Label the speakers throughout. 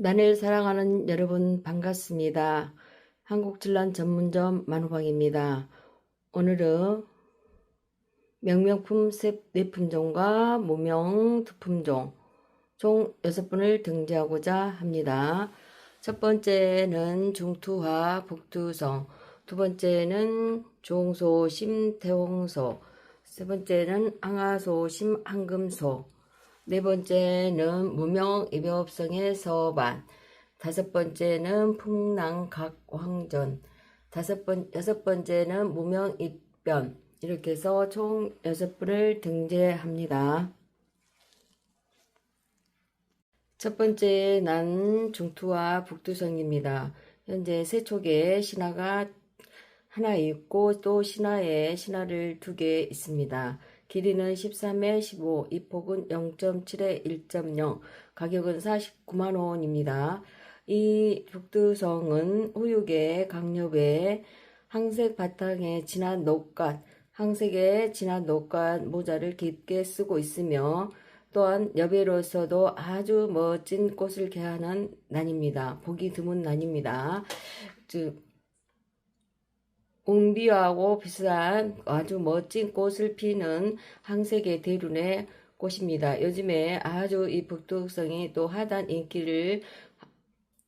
Speaker 1: 난을 사랑하는 여러분 반갑습니다. 한국질란 전문점 만호방입니다. 오늘은 명명품 세 4품종과 무명 2품종 총 6분을 등재하고자 합니다. 첫 번째는 중투화 북두성, 두 번째는 종소 심 태홍소, 세 번째는 항아소 심 항금소, 네 번째는 무명 이별업성의 서반, 다섯 번째는 풍랑각황전, 다섯 번, 여섯 번째는 무명 입변, 이렇게 해서 총 여섯 분을 등재합니다. 첫 번째 난 중투와 북두성입니다. 현재 세 촉에 신화가 하나 있고 또 신화에 신화를 두 개 있습니다. 길이는 13에 15, 이 폭은 0.7에 1.0, 가격은 49만 원입니다. 이 북두성은 후육의 강엽에 항색 바탕에 진한 녹갓, 항색에 진한 녹갓 모자를 깊게 쓰고 있으며 또한 여배로서도 아주 멋진 꽃을 개하는 난입니다. 보기 드문 난입니다. 즉 옹비하고 비슷한 아주 멋진 꽃을 피는 항색의 대륜의 꽃입니다. 요즘에 아주 이 북두성이 또 하단 인기를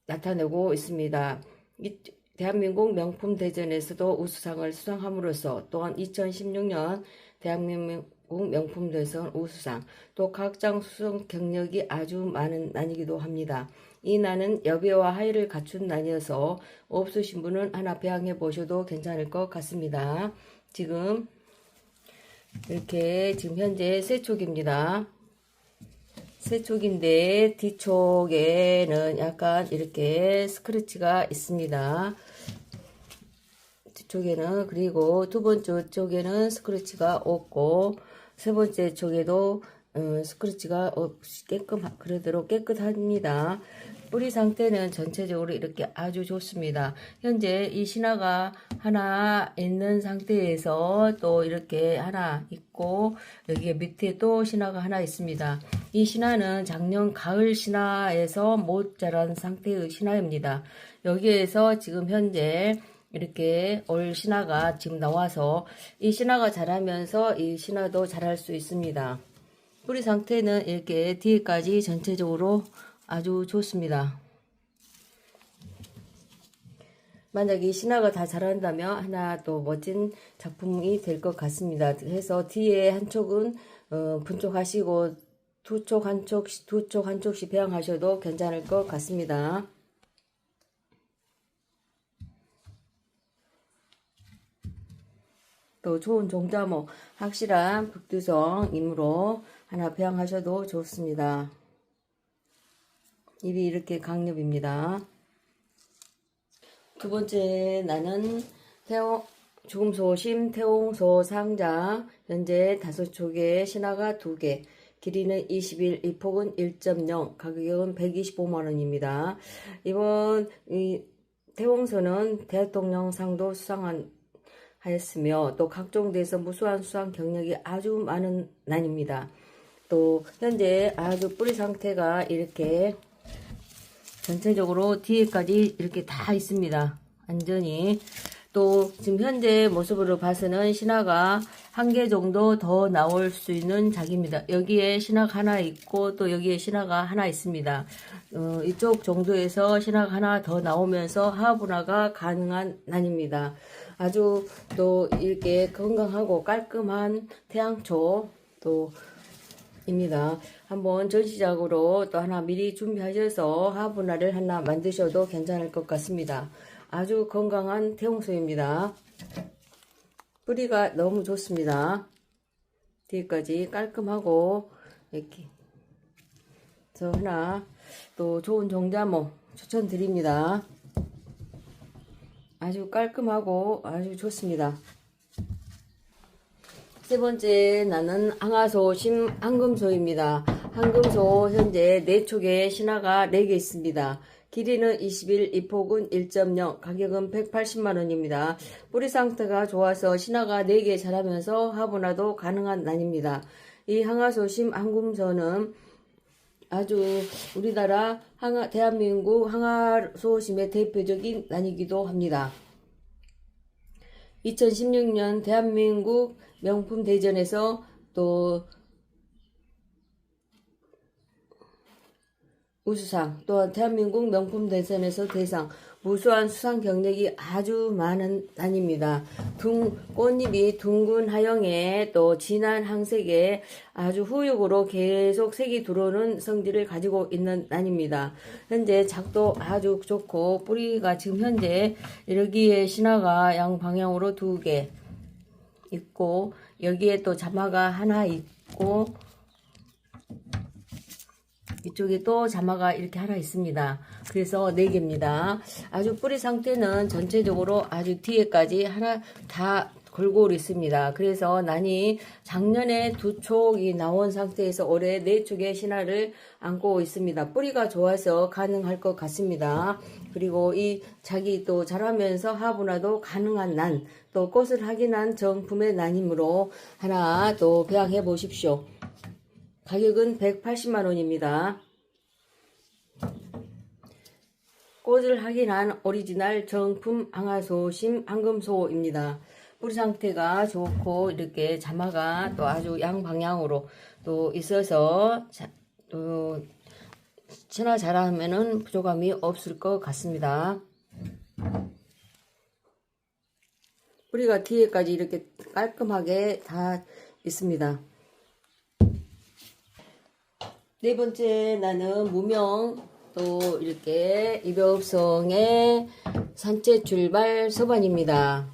Speaker 1: 나타내고 있습니다. 이 대한민국 명품 대전에서도 우수상을 수상함으로써 또한 2016년 대한민국 명품 대선 우수상 또 각장 수상 경력이 아주 많은 난이기도 합니다. 이 난은 여배와 하의를 갖춘 난이어서 없으신 분은 하나 배양해 보셔도 괜찮을 것 같습니다. 지금 이렇게 지금 현재 세촉입니다. 세촉인데 뒤쪽에는 약간 이렇게 스크래치가 있습니다. 뒤쪽에는 그리고 두 번째 쪽에는 스크래치가 없고 세 번째 쪽에도 어, 스크래치가 없이 깨끗 그러도록 깨끗합니다. 뿌리 상태는 전체적으로 이렇게 아주 좋습니다. 현재 이 신화가 하나 있는 상태에서 또 이렇게 하나 있고 여기 밑에 또 신화가 하나 있습니다. 이 신화는 작년 가을 신화에서 못 자란 상태의 신화입니다. 여기에서 지금 현재 이렇게 올 신화가 지금 나와서 이 신화가 자라면서 이 신화도 자랄 수 있습니다. 뿌리 상태는 이렇게 뒤에까지 전체적으로 아주 좋습니다. 만약 이 신화가 다 자란다면 하나 또 멋진 작품이 될 것 같습니다. 그래서 뒤에 한쪽은 어, 분촉하시고 두쪽 한쪽 두쪽 한쪽씩 배양하셔도 괜찮을 것 같습니다. 또 좋은 종자모 확실한 북두성이므로 하나 배양하셔도 좋습니다. 입이 이렇게 강력입니다. 두 번째 나는 태용 죽음소심 태홍소 상자 현재 다섯 촉에 신화가 두 개, 길이는 21, 이 폭은 1.0, 가격은 125만원입니다. 이번 이 태홍소는 대통령 상도 수상한 하였으며 또 각종 데서 무수한 수상 경력이 아주 많은 난입니다. 또 현재 아주 뿌리 상태가 이렇게 전체적으로 뒤에까지 이렇게 다 있습니다. 완전히 또 지금 현재 모습으로 봐서는 신화가 한 개 정도 더 나올 수 있는 작입니다. 여기에 신화가 하나 있고 또 여기에 신화가 하나 있습니다. 어, 이쪽 정도에서 신화가 하나 더 나오면서 하분화가 가능한 난입니다. 아주 또 이렇게 건강하고 깔끔한 태양초 또 입니다. 한번 전시작으로 또 하나 미리 준비하셔서 하분화를 하나 만드셔도 괜찮을 것 같습니다. 아주 건강한 태홍소입니다. 뿌리가 너무 좋습니다. 뒤까지 깔끔하고 이렇게 저 하나 또 좋은 종자모 추천드립니다. 아주 깔끔하고 아주 좋습니다. 세 번째 나는 항아소 심 황금소입니다. 황금소 현재 4촉에 신화가 4개 있습니다. 길이는 21, 이 폭은 1.0, 가격은 180만원입니다. 뿌리 상태가 좋아서 신화가 4개 자라면서 화분화도 가능한 난입니다. 이 항아소심 황금소는 아주 우리나라 항아, 대한민국 항아소심의 대표적인 난이기도 합니다. 2016년 대한민국 명품 대전에서 또 우수상 또한 대한민국 명품 대전에서 대상 무수한 수상 경력이 아주 많은 난입니다. 둥, 꽃잎이 둥근 하영에 또 진한 항색에 아주 후육으로 계속 색이 들어오는 성질을 가지고 있는 난입니다. 현재 작도 아주 좋고 뿌리가 지금 현재 여기에 신화가 양방향으로 두 개 있고 여기에 또 자마가 하나 있고 이쪽에 또 자마가 이렇게 하나 있습니다. 그래서 4개입니다. 아주 뿌리 상태는 전체적으로 아주 뒤에까지 하나 다 골고루 있습니다. 그래서 난이 작년에 두 촉이 나온 상태에서 올해 네 촉의 신화를 안고 있습니다. 뿌리가 좋아서 가능할 것 같습니다. 그리고 이 자기 또 자라면서 화분화도 가능한 난, 또 꽃을 확인한 정품의 난이므로 하나 또 배양해 보십시오. 가격은 180만 원입니다. 꽃을 확인한 오리지널 정품 항아소심 황금소입니다. 뿌리 상태가 좋고 이렇게 자마가 또 아주 양방향으로 또 있어서 자, 또 친화 잘하면은 부족함이 없을 것 같습니다. 뿌리가 뒤에까지 이렇게 깔끔하게 다 있습니다. 네 번째 나는 무명 또 이렇게 이별성의 산채 출발 서반입니다.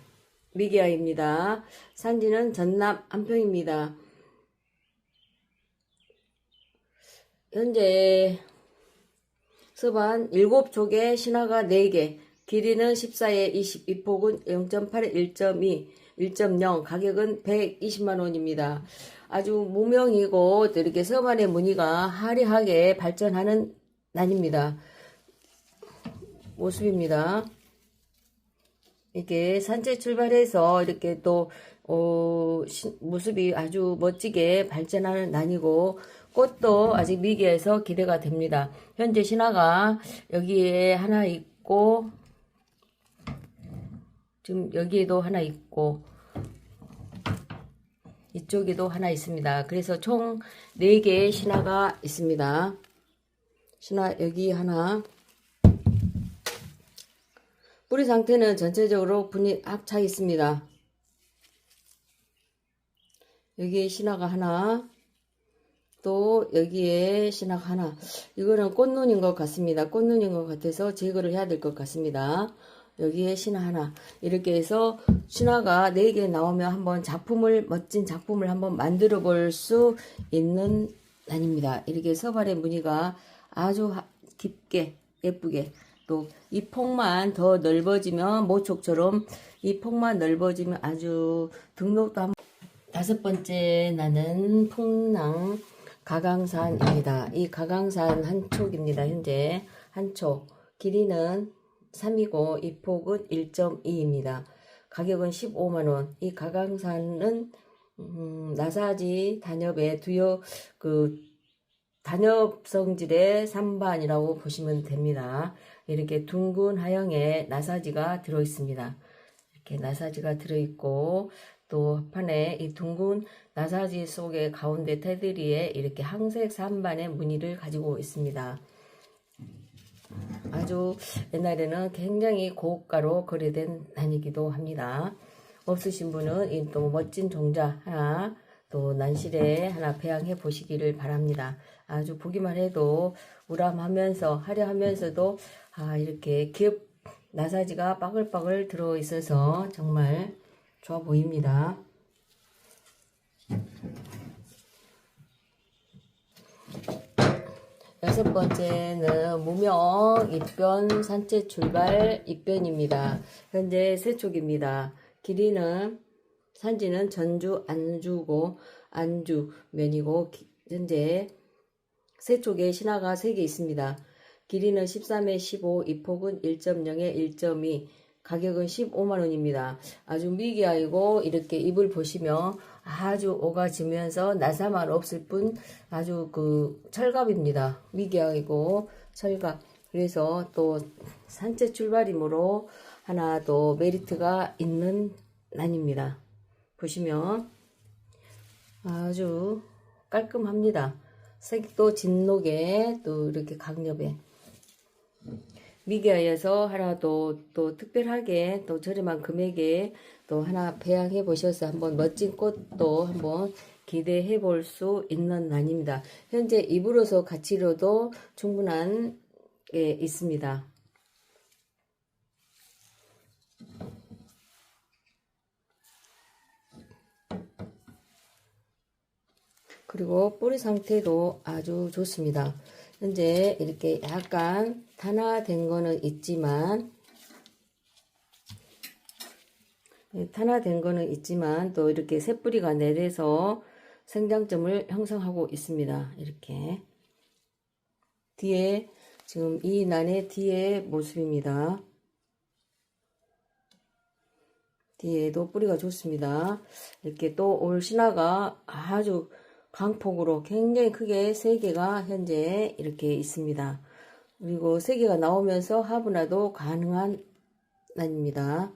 Speaker 1: 미기아입니다. 산지는 전남 안평입니다. 현재 서반 7촉에 신화가 4개, 길이는 14에 20, 이폭은 0.8에 1.2, 1.0, 가격은 120만원입니다. 아주 무명이고 또 이렇게 서반의 무늬가 화려하게 발전하는 난입니다. 모습입니다. 이렇게 산책 출발해서 이렇게 또 어, 시, 모습이 아주 멋지게 발전하는 난이고 꽃도 아직 미개해서 기대가 됩니다. 현재 신화가 여기에 하나 있고 지금 여기에도 하나 있고 이쪽에도 하나 있습니다. 그래서 총 4개의 신화가 있습니다. 신화 여기 하나 뿌리 상태는 전체적으로 분이 합차 있습니다. 여기에 신화가 하나 또 여기에 신화가 하나 이거는 꽃눈인 것 같습니다. 꽃눈인 것 같아서 제거를 해야 될 것 같습니다. 여기에 신화 하나 이렇게 해서 신화가 4개 나오면 한번 작품을 멋진 작품을 한번 만들어 볼 수 있는 난입니다. 이렇게 서발의 무늬가 아주 깊게 예쁘게 또 이 폭만 더 넓어지면 모촉처럼 이 폭만 넓어지면 아주 등록도 한 다섯 번째 나는 풍랑 가강산입니다. 이 가강산 한 촉입니다. 현재 한 촉. 길이는 3이고 이 폭은 1.2입니다. 가격은 15만원. 이 가강산은 음, 나사지 단엽의 두엽 그 단엽 성질의 산반이라고 보시면 됩니다. 이렇게 둥근 하형에 나사지가 들어 있습니다. 이렇게 나사지가 들어 있고 또 판에 이 둥근 나사지 속에 가운데 테두리에 이렇게 항색 산반의 무늬를 가지고 있습니다. 아주 옛날에는 굉장히 고가로 거래된 난이기도 합니다. 없으신 분은 이또 멋진 종자 하나 또 난실에 하나 배양해 보시기를 바랍니다. 아주 보기만 해도 우람하면서 화려하면서도 아 이렇게 기업 나사지가 빠글빠글 들어 있어서 정말 좋아 보입니다. 여섯 번째는 무명 입변 산채 출발 입변입니다. 현재 세 촉입니다. 길이는 산지는 전주 안주고 안주 면이고 현재 세 쪽에 신화가 3개 있습니다. 길이는 13에 15, 이폭은 1.0에 1.2, 가격은 15만원입니다. 아주 미기아이고 이렇게 잎을 보시면 아주 오가지면서 나사만 없을 뿐 아주 그 철갑입니다. 미개하고 철갑. 그래서 또 산책 출발이므로 하나 더 메리트가 있는 난입니다. 보시면 아주 깔끔합니다. 색도 진록에 또 이렇게 강엽에 미개하여서 하나 또, 또 특별하게 또 저렴한 금액에 또 하나 배양해 보셔서 한번 멋진 꽃도 한번 기대해 볼 수 있는 난입니다. 현재 입으로서 가치로도 충분한 게 있습니다. 그리고 뿌리 상태도 아주 좋습니다. 현재 이렇게 약간 탄화된 거는 있지만 네, 탄화된 거는 있지만 또 이렇게 새뿌리가 내려서 생장점을 형성하고 있습니다. 이렇게 뒤에 지금 이 난의 뒤에 모습입니다. 뒤에도 뿌리가 좋습니다. 이렇게 또 올 신화가 아주 강폭으로 굉장히 크게 세 개가 현재 이렇게 있습니다. 그리고 세 개가 나오면서 화분화도 가능한 난입니다.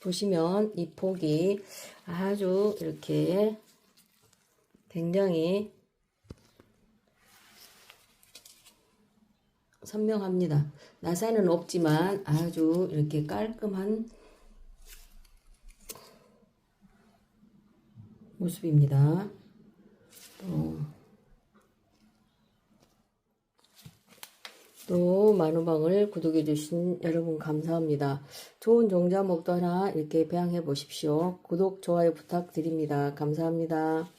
Speaker 1: 보시면 이 폭이 아주 이렇게 굉장히 선명합니다. 나사는 없지만 아주 이렇게 깔끔한 모습입니다. 또, 또 만호방을 구독해주신 여러분 감사합니다. 좋은 종자목도 하나 이렇게 배양해 보십시오. 구독, 좋아요 부탁드립니다. 감사합니다.